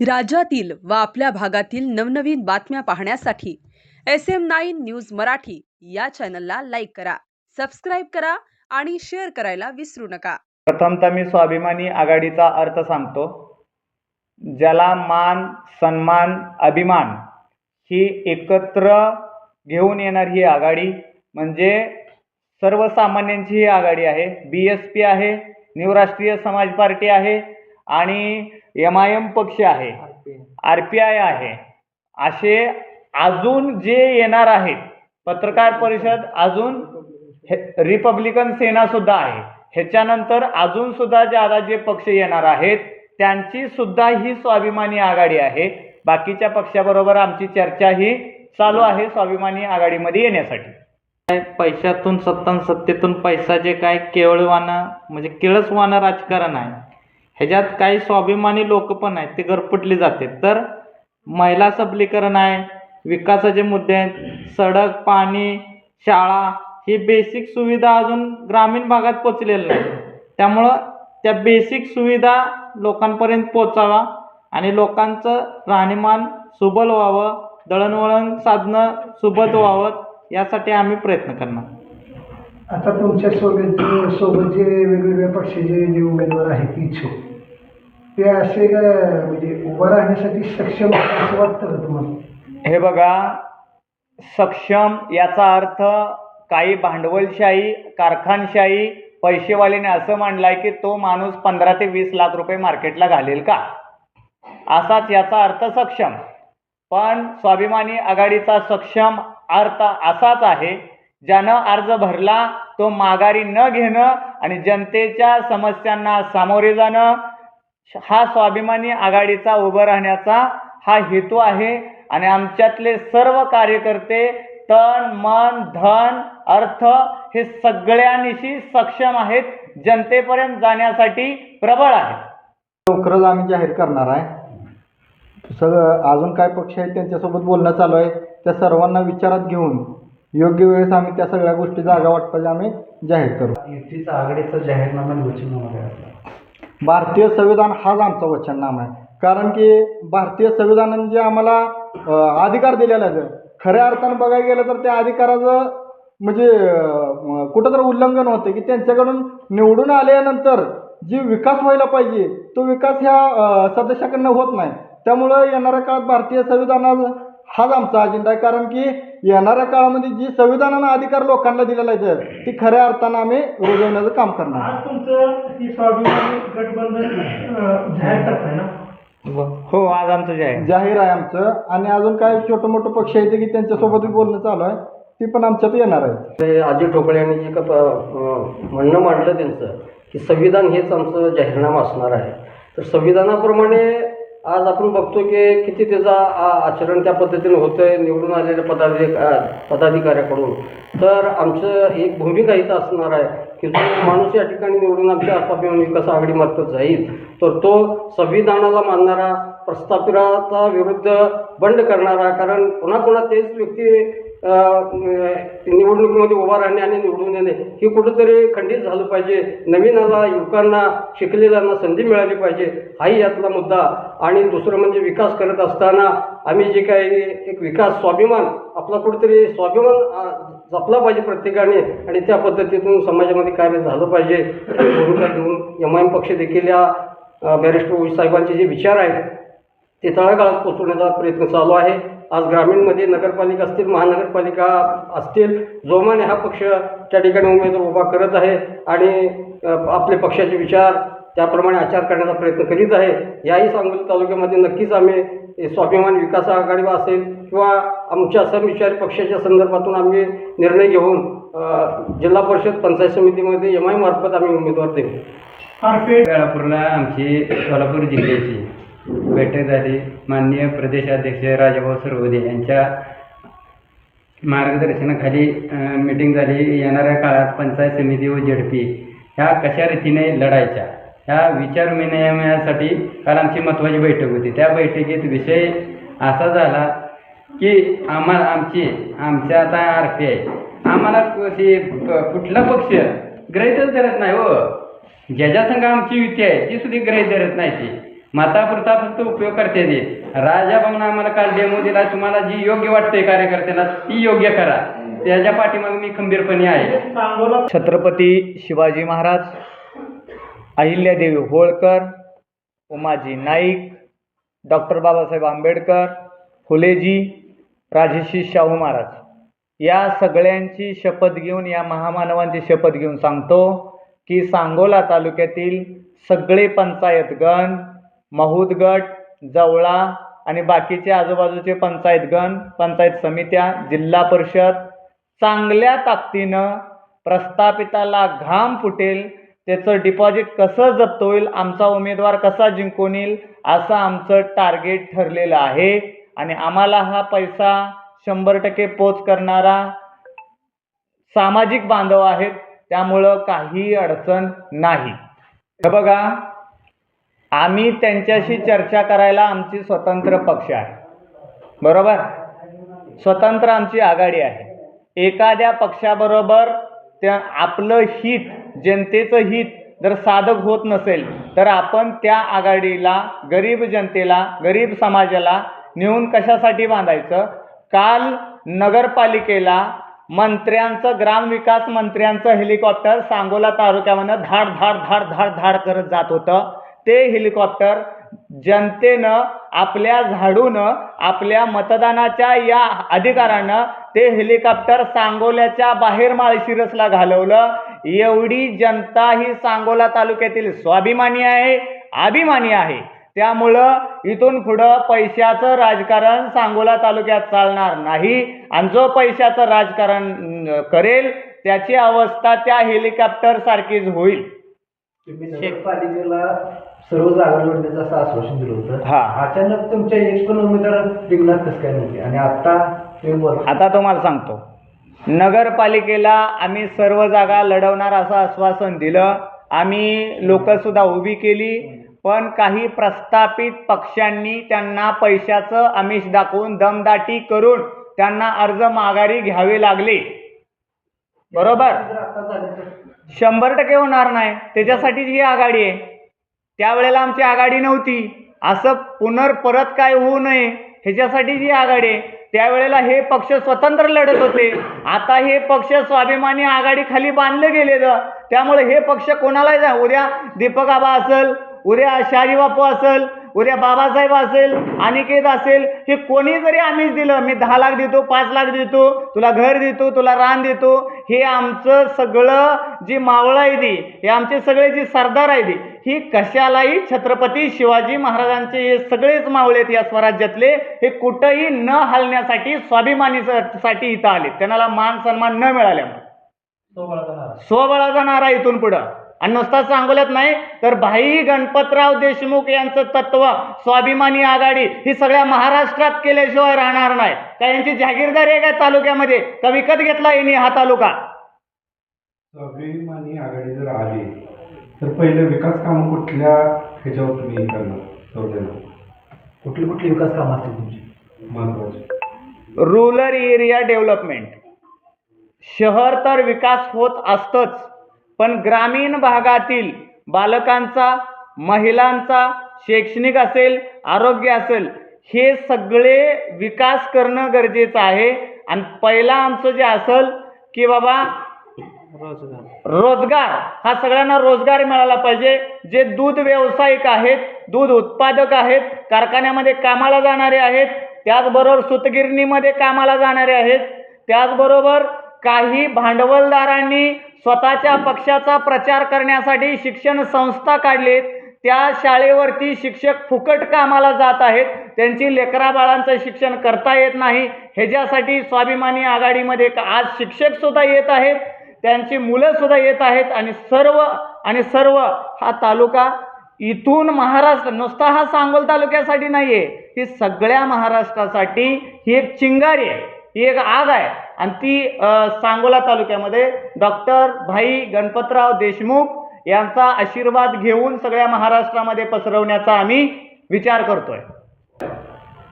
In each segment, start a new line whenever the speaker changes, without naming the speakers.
राज्यातील व आपल्या भागातील नवनवीन बातम्या पाहण्यासाठी S M nine news Marathi या चॅनलला लाईक करा सबस्क्राईब करा आणि शेअर करायला विसरू नका.
प्रथमतः मी स्वाभिमानी आघाडीचा अर्थ सांगतो. ज्याला मान सन्मान अभिमान ही एकत्र घेऊन येणार ही आघाडी म्हणजे सर्वसामान्यांची ही आघाडी आहे. बी एस पी आहे न्यू राष्ट्रीय समाज पार्टी आहे आणि एम आय एम पक्ष आहे. आर पी आय आहे. असे अजून जे येणार आहेत पत्रकार परिषद अजून हे रिपब्लिकन सेनासुद्धा आहे. ह्याच्यानंतर अजून सुद्धा ज्यादा जे पक्ष येणार आहेत त्यांची सुद्धा ही स्वाभिमानी आघाडी आहे. बाकीच्या पक्षाबरोबर आमची चर्चा ही चालू आहे स्वाभिमानी आघाडीमध्ये येण्यासाठी.
पैशातून सत्ता सत्तेतून पैसा जे काय केवळवानं म्हणजे किळसवानं राजकारण आहे ह्याच्यात काही स्वाभिमानी लोक पण आहेत ते गरपटले जाते तर महिला सबलीकरण आहे विकासाचे मुद्दे आहेत सडक पाणी शाळा ही बेसिक सुविधा अजून ग्रामीण भागात पोचलेल्या नाही त्यामुळं त्या बेसिक सुविधा लोकांपर्यंत पोचावा आणि लोकांचं राहणीमान सुबल व्हावं दळणवळण साधनं सुबत व्हावं यासाठी आम्ही प्रयत्न करणार.
आता तुमच्यासोबत सोबत जे वेगवेगळ्या पक्षाचे जे उमेदवार आहेत इच्छुक ते असे का म्हणजे उभं राहण्यासाठी सक्षम आहेत असं वाटतं का तुम्हाला?
हे बघा सक्षम याचा अर्थ काही भांडवलशाही कारखानशाही पैसेवाल्याने असं मांडलाय की तो माणूस पंधरा ते वीस लाख रुपये मार्केटला घालेल का? असाच याचा अर्थ सक्षम. पण स्वाभिमानी आघाडीचा सक्षम अर्थ असाच आहे ज्यानं अर्ज भरला तो माघारी न घेणं आणि जनतेच्या समस्यांना सामोरे जाणं हा स्वाभिमानी आघाडीचा उभं राहण्याचा हा हेतू आहे. आणि आमच्यातले सर्व कार्यकर्ते तन मन धन अर्थ हे सगळ्यांनीशी सक्षम आहेत. जनतेपर्यंत जाण्यासाठी प्रबळ आहेत.
लवकरच आम्ही जाहीर करणार आहे. सगळं अजून काय पक्ष आहेत त्यांच्यासोबत बोलणं चालू आहे. त्या सर्वांना विचारात घेऊन योग्य वेळेस आम्ही त्या सगळ्या गोष्टी जागा वाटपाच्या आम्ही जाहीर करू.
युतीचा आघाडीचा जाहीरनामा वचननामा काय
भारतीय संविधान हाच आमचा वचननामा आहे. कारण की भारतीय संविधानाने जे आम्हाला अं, अधिकार दिलेला आहे खऱ्या अर्थानं बघायला गेलं तर त्या अधिकाराचं म्हणजे अं, कुठंतरी उल्लंघन होतं की त्यांच्याकडून निवडून आल्यानंतर जी विकास व्हायला पाहिजे तो विकास ह्या अं, सदस्याकडनं होत नाही. त्यामुळं येणाऱ्या काळात भारतीय संविधाना हाच आमचा अजेंडा आहे. कारण की येणाऱ्या काळामध्ये जी संविधानानं अधिकार लोकांना दिलेला आहे ती खऱ्या अर्थानं आम्ही रुजवण्याचं काम करणार आहे.
आज तुमचं ही स्वाभिमानी गठबंधन जाहीर करताय ना?
हो आज आमचं जे आहे.
जाहीर आहे आमचं. आणि अजून काय छोटं मोठं पक्ष आहेत की त्यांच्यासोबत बोलणं चालू आहे. ती पण आमच्यात येणार आहे.
ते अजित ठोकळे यांनी जे का प- अं, म्हणणं मांडलं त्यांचं की संविधान हेच आमचं जाहीरनामा असणार आहे. तर संविधानाप्रमाणे आज आपण बघतो की किती त्याचा आ- आचरण त्या पद्धतीने होतं आहे निवडून आलेल्या पदाधिक पदाधिकाऱ्याकडून. तर आमचं एक भूमिका इथं असणार आहे की जो माणूस या ठिकाणी निवडून आमच्या स्वाभिमान विकास आघाडीमार्फत जाईल तर तो संविधानाला मानणारा प्रस्थापिताचा विरुद्ध बंड करणारा कारण कोणाकोणा तेच व्यक्ती निवडणुकीमध्ये उभा राहणे आणि निवडून येणे हे कुठंतरी खंडित झालं पाहिजे. नवीनाला युवकांना शिकलेल्यांना संधी मिळाली पाहिजे. हाही यातला मुद्दा. आणि दुसरं म्हणजे विकास करत असताना आम्ही जे काही एक विकास स्वाभिमान आपला कुठेतरी स्वाभिमान जपला पाहिजे प्रत्येकाने आणि त्या पद्धतीतून समाजामध्ये कार्य झालं पाहिजे. भूमिका घेऊन एम आय एम पक्ष देखील या बॅरिस्टर साहेबांचे जे विचार आहेत ते तळागाळात पोचवण्याचा प्रयत्न चालू आहे. आज ग्रामीणमध्ये नगरपालिका असतील महानगरपालिका असतील जोमाने हा पक्ष त्या ठिकाणी उमेदवार उभा करत आहे आणि आपले पक्षाचे विचार त्याप्रमाणे आचार करण्याचा प्रयत्न करीत आहे. याही सांगली तालुक्यामध्ये नक्कीच आम्ही स्वाभिमान विकास आघाडी असेल किंवा आमच्या समविचारी पक्षाच्या संदर्भातून आम्ही निर्णय घेऊन जिल्हा परिषद पंचायत समितीमध्ये एम आय मार्फत आम्ही उमेदवार देऊ.
वेळापूरला आमची सोलापूर जिल्ह्याची. बैठक झाली माननीय प्रदेशाध्यक्ष राजाभाऊ सरवदे यांच्या मार्गदर्शनाखाली मिटिंग झाली. येणाऱ्या काळात पंचायत समिती व झडपी ह्या कशा रीतीने लढायच्या? ह्या विचार विनिमयासाठी काल आमची महत्त्वाची बैठक होती. त्या बैठकीत विषय असा झाला की आम्हाला आमची आमच्या आता आर पी आय आम्हाला कशी कुठला पक्ष ग्रहितच धरत नाही हो. ज्याच्या संघ आमची युती आहे ती सुद्धा ग्रहित धरत नाही ती. मतापुरता फक्त उपयोग करते ते राजा बघून आम्हाला काल डेमो दिला. तुम्हाला जी योग्य वाटते कार्यकर्त्याला ती योग्य करा. त्याच्या पाठीमागे मी खंबीरपणे आहे.
छत्रपती शिवाजी महाराज अहिल्यादेवी होळकर उमाजी नाईक डॉक्टर बाबासाहेब आंबेडकर फुलेजी राजेशी शाहू महाराज. या सगळ्यांची शपथ घेऊन या महामानवांची शपथ घेऊन सांगतो की सांगोला तालुक्यातील सगळे पंचायतगण महूदगट जवळा आणि बाकीचे आजूबाजूचे पंचायतगण पंचायत समित्या जिल्हा परिषद चांगल्या ताकदीनं प्रस्थापिताला घाम फुटेल त्याचं डिपॉझिट कसं जप्त होईल आमचा उमेदवार कसा जिंकून येईल असं आमचं टार्गेट ठरलेलं आहे. आणि आम्हाला हा पैसा शंभर टक्के पोच करणारा सामाजिक बांधव आहेत त्यामुळं काही अडचण नाही. हे बघा आम्ही त्यांच्याशी चर्चा करायला आमची स्वतंत्र पक्ष आहे. बरोबर? स्वतंत्र आमची आघाडी आहे. एखाद्या पक्षाबरोबर त्या आपलं हित जनतेचं हित जर साधक होत नसेल तर आपण त्या आघाडीला गरीब जनतेला गरीब समाजाला नेऊन कशासाठी बांधायचं? काल नगरपालिकेला मंत्र्यांचं ग्रामविकास मंत्र्यांचं हेलिकॉप्टर सांगोला तालुक्यामधनं धाड धाड धाड धाड धाड करत जात होतं. ते हेलिकॉप्टर जनतेनं आपल्या झाडूनं आपल्या मतदानाच्या या अधिकारानं ते हेलिकॉप्टर सांगोल्याच्या बाहेर माळशिरसला घालवलं. एवढी जनता ही सांगोला तालुक्यातील स्वाभिमानी आहे अभिमानी आहे. त्यामुळं इथून पुढं पैशाचं राजकारण सांगोला तालुक्यात चालणार नाही. आणि जो पैशाचं राजकारण करेल त्याची अवस्था त्या हेलिकॉप्टरसारखीच होईल.
तुम्ही नगरपालिकेला सर्व जागा लढण्याचं असं आश्वासन दिलं होतं. अचानक तुमच्या एक पण उमेदवार रिंगणात कसं काय नव्हते आणि आता तुम्ही बोल
आता तुम्हाला सांगतो. नगरपालिकेला आम्ही सर्व जागा लढवणार असं आश्वासन दिलं. आम्ही लोकसुद्धा उभी केली. पण काही प्रस्थापित पक्षांनी त्यांना पैशाचं आमिष दाखवून दमदाटी करून त्यांना अर्ज माघारी घ्यावे लागले. बरोबर?
जर आता झालं तर
शंभर टक्के होणार नाही. त्याच्यासाठीच ही आघाडी आहे. त्यावेळेला आमची आघाडी नव्हती. असं पुनर परत काय होऊ नये ह्याच्यासाठीच ही आघाडी आहे. त्यावेळेला हे पक्ष स्वतंत्र लढत होते. आता हे पक्ष स्वाभिमानी आघाडी खाली बांधले गेले त्यामुळे हे पक्ष कोणालाही जा उद्या दीपक आबा असेल उद्या शारी बापू असेल उद्या बाबासाहेब असेल अनिकेत असेल हे कोणी जरी आम्हीच दिलं मी दहा लाख देतो पाच लाख देतो तुला घर देतो तुला रान देतो हे आमचं सगळं जी मावळं आहे ती हे आमचे सगळे जी सरदार आहे ती ही कशालाही छत्रपती शिवाजी महाराजांचे हे सगळेच मावळे आहेत या स्वराज्यातले हे कुठंही न हलण्यासाठी स्वाभिमानीसाठी इथं आले त्यांना मान सन्मान न मिळाल्यामुळे. स्वबळाचा नारा इथून पुढं. आणि नुसता सांगोल्यात नाही तर भाई गणपतराव देशमुख यांचं तत्व स्वाभिमानी आघाडी ही सगळ्या महाराष्ट्रात केल्याशिवाय राहणार नाही. का यांची जागीरदारी आहे का तालुक्यामध्ये? का विकत घेतला यांनी हा तालुका?
स्वाभिमानी आघाडी जर आली तर पहिले विकास कामं कुठल्या ह्याच्यावर तुम्ही हे करणार
कुठली कुठली विकास कामं असतील तुमची?
महत्त्वाचे
रुरल एरिया डेव्हलपमेंट शहर तर विकास होत असतंच. पण ग्रामीण भागातील बालकांचा महिलांचा शैक्षणिक असेल आरोग्य असेल हे सगळे विकास करणं गरजेचं आहे. आणि पहिला आमचं जे असेल की बाबा रोजगार हा सगळ्यांना रोजगार मिळाला पाहिजे. जे दूध व्यावसायिक आहेत दूध उत्पादक आहेत कारखान्यामध्ये कामाला जाणारे आहेत त्याचबरोबर सुतगिरणीमध्ये कामाला जाणारे आहेत त्याचबरोबर काही भांडवलदारांनी स्वतःच्या पक्षाचा प्रचार करण्यासाठी शिक्षण संस्था काढलेत. त्या शाळेवरती शिक्षक फुकट कामाला जात आहेत. त्यांची लेकराबाळांचं शिक्षण करता येत नाही. ह्याच्यासाठी स्वाभिमानी आघाडीमध्ये आज शिक्षकसुद्धा येत आहेत. त्यांची मुलंसुद्धा येत आहेत. आणि सर्व आणि सर्व हा तालुका इथून महाराष्ट्र नुसता हा सांगोल तालुक्यासाठी नाही आहे ही सगळ्या महाराष्ट्रासाठी ही एक चिंगारी आहे. ही एक आग आहे. आणि ती सांगोला तालुक्यामध्ये डॉक्टर भाई गणपतराव देशमुख यांचा आशीर्वाद घेऊन सगळ्या महाराष्ट्रामध्ये पसरवण्याचा आम्ही विचार करतोय.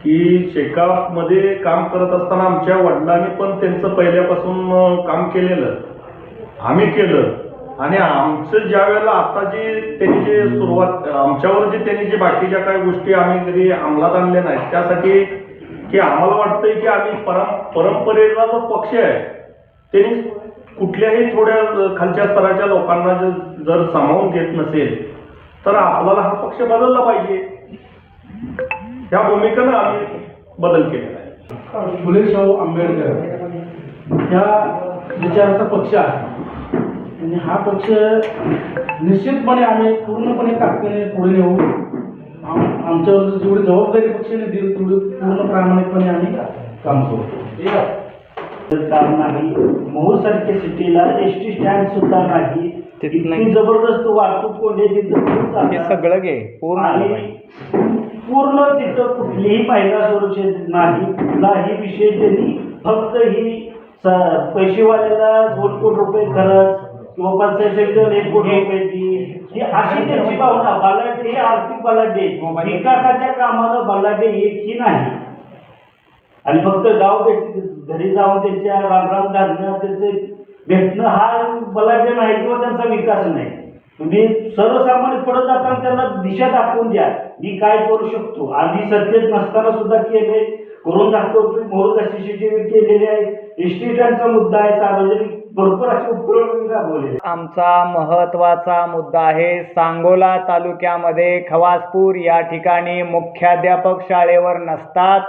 की शेकापमध्ये काम करत असताना आमच्या वडिलांनी पण त्यांचं पहिल्यापासून काम केलेलं. आम्ही केलं. आणि आमचं ज्या वेळेला आता जे त्यांनी जे सुरुवात आमच्यावर जे त्यांनी जे बाकीच्या काही गोष्टी आम्ही कधी अंमलात आणल्या नाहीत त्यासाठी की आम्हाला वाटतंय की आम्ही परम परंपरेचा जो पक्ष आहे. त्यांनी कुठल्याही थोड्या खालच्या स्तराच्या लोकांना जर सामावून घेत नसेल तर आपल्याला हा पक्ष बदलला पाहिजे. या भूमिकेनं आम्ही बदल केलेला आहे.
फुले शाहू आंबेडकर या विचाराचा पक्ष आहे. आणि हा पक्ष निश्चितपणे आम्ही पूर्णपणे ताकदीने पुढे नेऊ. आमच्यावर जेवढी जबाबदारी पक्षाने दिली तेवढी पूर्ण प्रामाणिकपणे आम्ही काम करू
काम नाही मोहोळ सारख्या सिटीला एस टी स्टँड सुद्धा नाही. इतकी जबरदस्त वाहतूक कोंडी तिथं.
सगळं घे पूर्ण.
पूर्ण तिथं कुठलीही महिला सुरक्षित नाही कुठलाही विषय त्यांनी फक्त ही पैसेवाल्याला दोन कोटी रुपये खरंच किंवा पंचायत समितीवर एक कोटी रुपये ही अशी त्यांची भावना बलाढ्य हे आर्थिक बलाढ्य विकासाच्या कामाला बलाढ्य एकही नाही. आणि फक्त गाव भेट घरी जाऊन त्यांच्या रामराम घालणं त्यांचे भेटणं हा बलाढ्य नाही किंवा त्यांचा विकास नाही. तुम्ही सर्वसामान्य पुढे जाताना त्यांना दिशा दाखवून द्या. मी काय करू शकतो? आम्ही सत्तेत नसताना सुद्धा केले करून दाखवतो मोहर केलेले आहे. इस्टेटांचा मुद्दा आहे सार्वजनिक भरपूर असे उपक्रम राबवले
आमचा महत्त्वाचा मुद्दा आहे सांगोला तालुक्यामध्ये खवासपूर या ठिकाणी मुख्याध्यापक शाळेवर नसतात.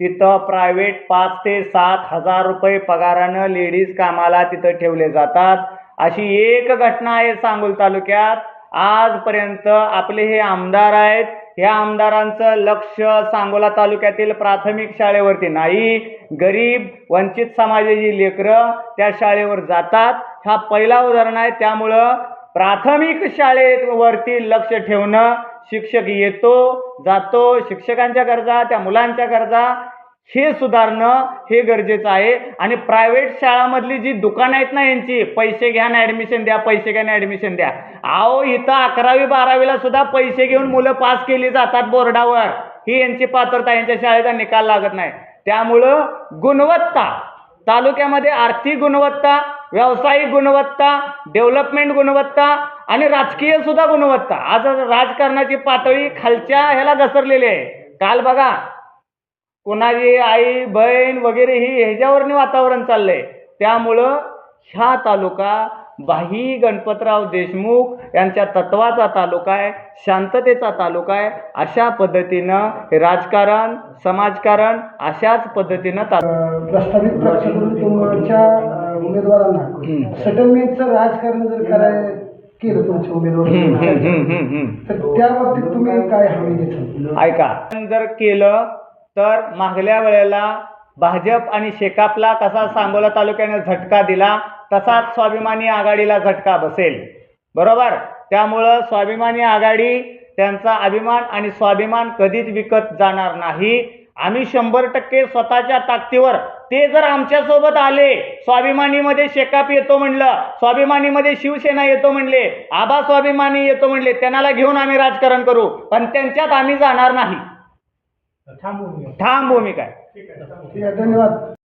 तिथं प्रायव्हेट पाच ते सात हजार रुपये पगारानं लेडीज कामाला तिथं ठेवले जातात. अशी एक घटना आहे सांगोल तालुक्यात. आजपर्यंत आपले हे आमदार आहेत ह्या आमदारांचं लक्ष सांगोला तालुक्यातील प्राथमिक शाळेवरती नाही. गरीब वंचित समाजाची लेकरं त्या शाळेवर जातात. हा पहिला उदाहरण आहे. त्यामुळं प्राथमिक शाळेवरती लक्ष ठेवणं शिक्षक येतो जातो. शिक्षकांच्या गरजा त्या मुलांच्या गरजा. हे सुधारणं हे गरजेचं आहे. आणि प्रायव्हेट शाळामधली जी दुकानं आहेत ना यांची पैसे घ्या ना ॲडमिशन द्या पैसे घ्या ना ॲडमिशन द्या. अहो इथं अकरावी बारावीला सुद्धा पैसे घेऊन मुलं पास केली जातात बोर्डावर. ही यांची पात्रता यांच्या शाळेचा निकाल लागत नाही. त्यामुळं गुणवत्ता तालुक्यामध्ये आर्थिक गुणवत्ता व्यावसायिक गुणवत्ता डेव्हलपमेंट गुणवत्ता आणि राजकीय सुद्धा गुणवत्ता. आज राजकारणाची पातळी खालच्या ह्याला घसरलेली आहे. काल बघा कोणाची आई बहीण वगैरे ही ह्याच्यावरनी वातावरण चाललंय. त्यामुळं ह्या तालुका बाही गणपतराव देशमुख यांच्या तत्वाचा तालुका आहे शांततेचा तालुका आहे अशा पद्धतीनं राजकारण समाजकारण अशाच पद्धतीनं
प्रस्तावित तुमच्या उमेदवारांना सेटलमेंटचं राजकारण जर कराय केलं तुमच्या उमेदवार. तर त्या बाबतीत तुम्ही काय हमी
ऐका जर केलं तर मागल्या वेळेला भाजप आणि शेकापला कसा सांगोला तालुक्याने झटका दिला तसाच स्वाभिमानी आघाडीला झटका बसेल. बरोबर? त्यामुळं स्वाभिमानी आघाडी त्यांचा अभिमान आणि स्वाभिमान कधीच विकत जाणार नाही. आम्ही शंभर टक्के स्वतःच्या ताकदीवर ते जर आमच्यासोबत आले स्वाभिमानीमध्ये शेकाप येतो म्हणलं स्वाभिमानीमध्ये शिवसेना येतो म्हणले आबा स्वाभिमानी येतो म्हणले त्यांना घेऊन आम्ही राजकारण करू पण त्यांच्यात आम्ही जाणार नाही. ठाम भूमिका. आहे.
ठीक आहे, धन्यवाद.